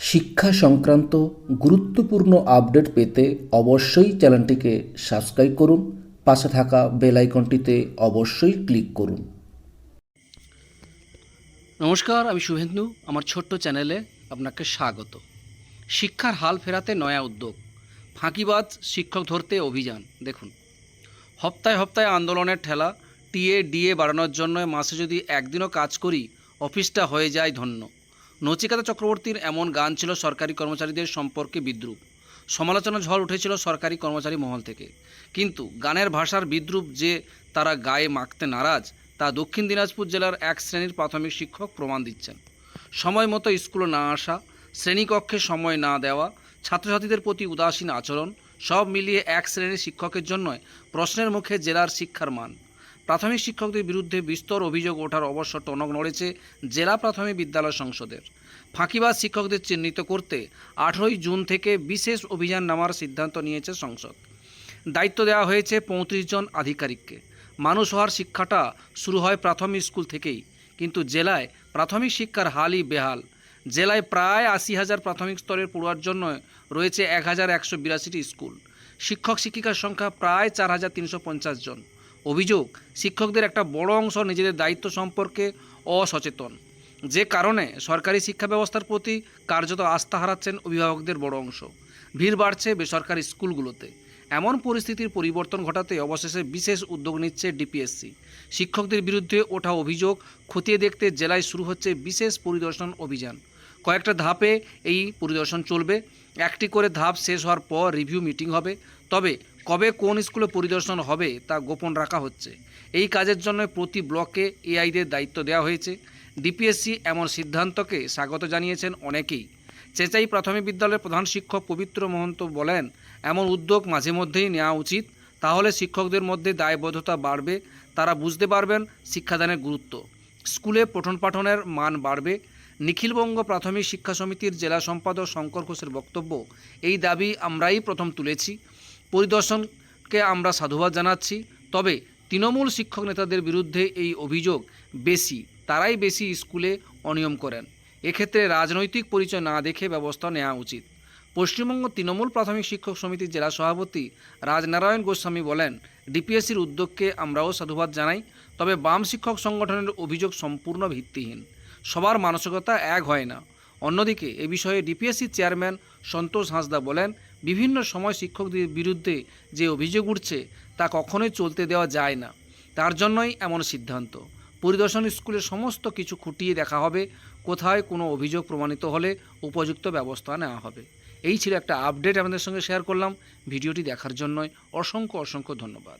শিক্ষা সংক্রান্ত গুরুত্বপূর্ণ আপডেট পেতে অবশ্যই চ্যানেলটিকে সাবস্ক্রাইব করুন, পাশে থাকা বেল আইকনটিতে অবশ্যই ক্লিক করুন। নমস্কার, আমি শুভেন্দু, আমার ছোট্ট চ্যানেলে আপনাকে স্বাগত। শিক্ষার হাল ফেরাতে নয়া উদ্যোগ, ফাঁকিবাজ, শিক্ষক ধরতে অভিযান, দেখুন। হপ্তায় হপ্তায় আন্দোলনের ঠেলা, টিএ, ডিএ বাড়ানোর জন্য মাসে যদি একদিনও কাজ করি, অফিসটা হয়ে যায় ধন্য। নচিকাতা চক্রবর্তীর এমন গান ছিল সরকারি কর্মচারীদের সম্পর্কে বিদ্রুপ। সমালোচনা ঝড় উঠেছিল সরকারি কর্মচারী মহল থেকে। কিন্তু গানের ভাষার বিদ্রুপ যে তারা গায়ে মাখতে নারাজ, তা দক্ষিণ দিনাজপুর জেলার এক শ্রেণির প্রাথমিক শিক্ষক প্রমাণ দিচ্ছেন। সময় মতো স্কুলে না আসা, শ্রেণীকক্ষে সময় না দেওয়া, ছাত্রছাত্রীদের প্রতি উদাসীন আচরণ, সব মিলিয়ে এক শ্রেণির শিক্ষকের জন্য প্রশ্নের মুখে জেলার শিক্ষার মান। প্রাথমিক শিক্ষকদের বিরুদ্ধে বিস্তর অভিযোগ ওঠার অবশ্য টনক নড়েছে জেলা প্রাথমিক বিদ্যালয় সংসদের। ফাঁকিবাজ শিক্ষকদের চিহ্নিত করতে আঠেরোই জুন থেকে বিশেষ অভিযান নামার সিদ্ধান্ত নিয়েছে সংসদ। দায়িত্ব দেওয়া হয়েছে পঁয়ত্রিশ জন আধিকারিককে। মানুষ হওয়ার শিক্ষাটা শুরু হয় প্রাথমিক স্কুল থেকেই। কিন্তু জেলায় প্রাথমিক শিক্ষার হালই বেহাল। জেলায় প্রায় আশি হাজার প্রাথমিক স্তরের পড়ুয়ার জন্য রয়েছে এক হাজার একশো বিরাশিটি স্কুল। শিক্ষক শিক্ষিকার সংখ্যা প্রায় চার হাজার তিনশো পঞ্চাশ জন। অভিযোগ, শিক্ষকদের একটা বড় অংশ নিজেদের দায়িত্ব সম্পর্কে অসচেতন। যে কারণে সরকারি শিক্ষা ব্যবস্থার প্রতি কার্যত আস্থা হারাচ্ছেন অভিভাবকদের বড় অংশ। ভিড় বাড়ছে বেসরকারি স্কুলগুলোতে। এমন পরিস্থিতির পরিবর্তন ঘটাতে অবশেষে বিশেষ উদ্যোগ নিচ্ছে ডিপিএসসি। শিক্ষকদের বিরুদ্ধে ওঠা অভিযোগ খতিয়ে দেখতে জেলায় শুরু হচ্ছে বিশেষ পরিদর্শন অভিযান। কয়েকটা ধাপে এই পরিদর্শন চলবে। একটি করে ধাপ শেষ হওয়ার পর রিভিউ মিটিং হবে। তবে কবে কোন স্কুলে পরিদর্শন হবে তা গোপন রাখা হচ্ছে। এই কাজের জন্য প্রতি ব্লকে এআইদের দায়িত্ব দেওয়া হয়েছে। ডিপিএসসি এমন সিদ্ধান্তকে স্বাগত জানিয়েছেন অনেকেই। চেঁচাই প্রাথমিক বিদ্যালয়ের প্রধান শিক্ষক পবিত্র মহন্ত বলেন, এমন উদ্যোগ মাঝে মধ্যেই নেওয়া উচিত। তাহলে শিক্ষকদের মধ্যে দায়বদ্ধতা বাড়বে, তারা বুঝতে পারবেন শিক্ষাদানের গুরুত্ব। স্কুলে পঠন পাঠনের মান বাড়বে। নিখিলবঙ্গ প্রাথমিক শিক্ষা সমিতির জেলা সম্পাদক শঙ্কর ঘোষের বক্তব্য, এই দাবি আমরাই প্রথম তুলেছি। পরিদর্শনকে আমরা সাধুবাদ জানাচ্ছি। তবে তৃণমূল শিক্ষক নেতাদের বিরুদ্ধে এই অভিযোগ বেশি, তারাই বেশি স্কুলে অনিয়ম করেন। এক্ষেত্রে রাজনৈতিক পরিচয় না দেখে ব্যবস্থা নেওয়া উচিত। পশ্চিমবঙ্গ তৃণমূল প্রাথমিক শিক্ষক সমিতির জেলা সভাপতি রাজনারায়ণ গোস্বামী বলেন, ডিপিএসসির উদ্যোগকে আমরাও সাধুবাদ জানাই, তবে বাম শিক্ষক সংগঠনের অভিযোগ সম্পূর্ণ ভিত্তিহীন। সবার মানসিকতা এক হয় না। অন্যদিকে এ বিষয়ে ডিপিএসসির চেয়ারম্যান সন্তোষ হাঁসদা বলেন বিভিন্ন সময় শিক্ষকদের বিরুদ্ধে যে অভিযোগ উঠছে তা কখনোই চলতে দেওয়া যায় না। তার জন্যই এমন সিদ্ধান্ত। পরিদর্শন স্কুলে সমস্ত কিছু খুঁটিয়ে দেখা হবে, কোথায় কোনো অভিযোগ প্রমাণিত হলে উপযুক্ত ব্যবস্থা নেওয়া হবে। এই ছিল একটা আপডেট আমাদের সঙ্গে শেয়ার করলাম। ভিডিওটি দেখার জন্য অসংখ্য অসংখ্য ধন্যবাদ।